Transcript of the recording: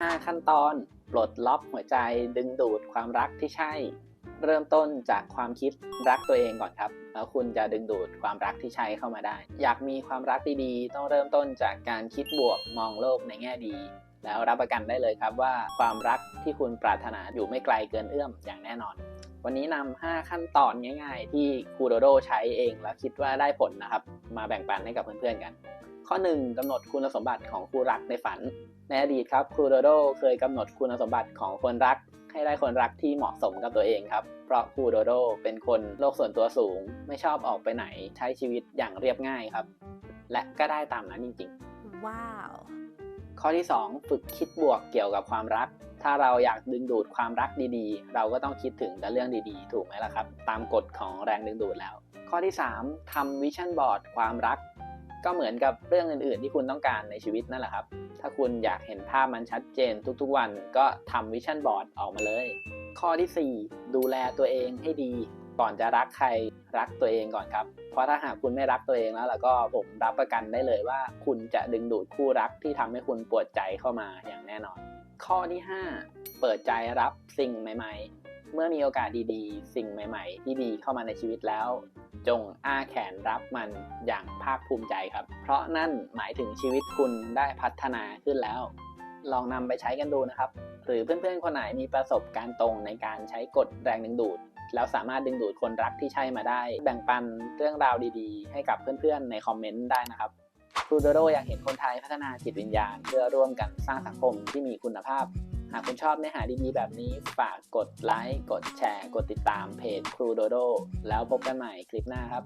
5 ขั้นตอนปลดล็อกหัวใจดึงดูดความรักที่ใช่ เริ่มต้นจากความคิดรักตัวเองก่อนครับ แล้วคุณจะดึงดูดความรักที่ใช่เข้ามาได้ อยากมีความรักดีๆ ต้องเริ่มต้นจากการคิดบวกมองโลกในแง่ดี แล้วรับประกันได้เลยครับว่าความรักที่คุณปรารถนาอยู่ไม่ไกลเกินเอื้อมอย่างแน่นอน วันนี้นำ5ขั้นตอนง่าย ๆ ที่ครูโดโดใช้เองแล้วคิดว่าได้ผลนะครับ มาแบ่งปันให้กับเพื่อนๆกัน ข้อ 1กำหนดคุณสมบัติของคู่รักในฝัน ในอดีตครับครูโดโดเคยกำหนดคุณสมบัติของคนรัก ให้ได้คนรักที่เหมาะสมกับตัวเองครับ เพราะครูโดโดเป็นคนโลกส่วนตัวสูง ไม่ชอบออกไปไหนใช้ชีวิตอย่างเรียบง่ายครับ และก็ได้ตามนั้นจริงว้าวๆข้อที่ 2 ฝึกคิดบวกเกี่ยวกับความรัก ถ้าเราอยากดึงดูดความรักดีๆ เราก็ต้องคิดถึงแต่เรื่องดีๆ ถูกไหมล่ะครับ ตามกฎของแรงดึงดูดแล้ว ข้อที่ 3ทำวิชั่นบอร์ดความรัก ก็เหมือนกับเรื่องอื่นๆ ที่คุณต้องการในชีวิตนั่นแหละครับ ถ้าคุณอยากเห็นภาพมันชัดเจนทุกๆวันก็ทำวิชั่นบอร์ดออกมาเลย ข้อทีสี่ 4 ดูแลตัวเองให้ดี ก่อนจะรักใครรักตัวเองก่อนครับ เพราะถ้าหากคุณไม่รักตัวเองแล้วแล้วก็ผมรับประกันได้เลยว่า คุณจะดึงดูดคู่รักที่ทำให้คุณปวดใจเข้ามาอย่างแน่นอน ข้อที่ 5 เปิดใจรับสิ่งใหม่ ๆ เมื่อมีโอกาสดีๆ สิ่งใหม่ ๆ ที่ดีเข้ามาในชีวิตแล้ว จงอ้าแขนรับมันอย่างภาคภูมิใจครับ เพราะนั่นหมายถึงชีวิตคุณได้พัฒนาขึ้นแล้ว ลองนำไปใช้กันดูนะครับ หรือเพื่อนๆคนไหนมีประสบการณ์ตรงในการใช้กฎแรงดึงดูด แล้วสามารถดึงดูดคนรักที่ใช่มาได้ แบ่งปันเรื่องราวดีๆ ให้กับเพื่อนๆในคอมเมนต์ได้นะครับครูโดโดอยากเห็นคนไทยพัฒนาจิตวิญญาณ เพื่อร่วมกันสร้างสังคมที่มีคุณภาพ หากคุณชอบเนื้อหาดีๆ แบบนี้ฝากกดไลค์ กดแชร์ กดติดตามเพจครูโดโดแล้วพบกันใหม่คลิปหน้าครับ